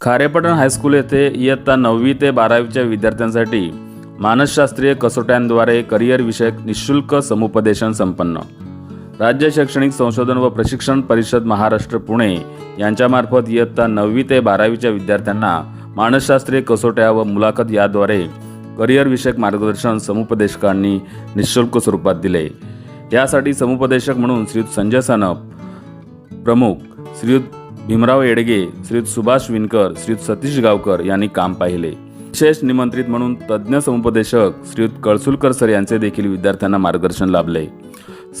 खारेपटण high school येथे इयत्ता नववी ते बारावीच्या विद्यार्थ्यांसाठी मानसशास्त्रीय कसोट्यांद्वारे करिअर विषयक निशुल्क समुपदेशन संपन्न. राज्य शैक्षणिक संशोधन व प्रशिक्षण परिषद महाराष्ट्र पुणे यांच्यामार्फत इयत्ता नववी ते बारावीच्या विद्यार्थ्यांना मानसशास्त्रीय कसोट्या व मुलाखत याद्वारे करिअर विषयक मार्गदर्शन समुपदेशकांनी निशुल्क स्वरूपात दिले. यासाठी समुपदेशक म्हणून श्रीयुत संजय सानप प्रमुख श्रीयुत भीमराव येडगे श्रीत सुभाष विनकर श्रीत सतीश गावकर यांनी काम पाहिले. विशेष निमंत्रित म्हणून तज्ज्ञ समुपदेशक श्रीयुत कळसुलकर सर यांचे देखील विद्यार्थ्यांना मार्गदर्शन लाभले.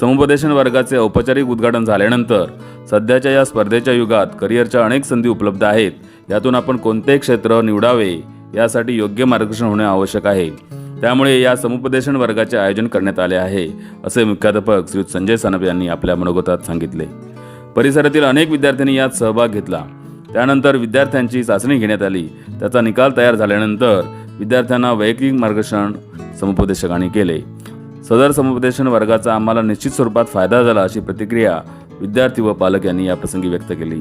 समुपदेशन वर्गाचे औपचारिक उद्घाटन झाल्यानंतर सध्याच्या या स्पर्धेच्या युगात करिअरच्या अनेक संधी उपलब्ध आहेत. यातून आपण कोणते क्षेत्र निवडावे यासाठी योग्य मार्गदर्शन होणे आवश्यक आहे. त्यामुळे या समुपदेशन वर्गाचे आयोजन करण्यात आले आहे असे मुख्याध्यापक श्री संजय सानप यांनी आपल्या मनोगतात सांगितले. परिसरातील अनेक विद्यार्थ्यांनी यात सहभाग घेतला. त्यानंतर विद्यार्थ्यांची चाचणी घेण्यात आली. त्याचा निकाल तयार झाल्यानंतर विद्यार्थ्यांना वैयक्तिक मार्गदर्शन समुपदेशकांनी केले. सदर समुपदेशन वर्गाचा आम्हाला निश्चित स्वरूपात फायदा झाला अशी प्रतिक्रिया विद्यार्थी व पालक यांनी याप्रसंगी व्यक्त केली.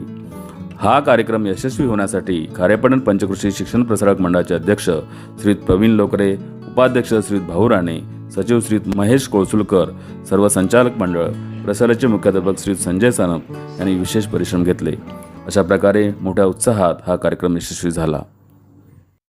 हा कार्यक्रम यशस्वी होण्यासाठी खारेपटण पंचकृषी शिक्षण प्रसारक मंडळाचे अध्यक्ष श्री प्रवीण लोकरे उपाध्यक्ष श्री भाऊ राणे सचिव श्री महेश कोळसुलकर सर्व संचालक मंडळ प्रसाराचे मुख्याध्यापक श्री संजय सानप यांनी विशेष परिश्रम घेतले. अशा प्रकारे मोठ्या उत्साहात हा कार्यक्रम यशस्वी झाला.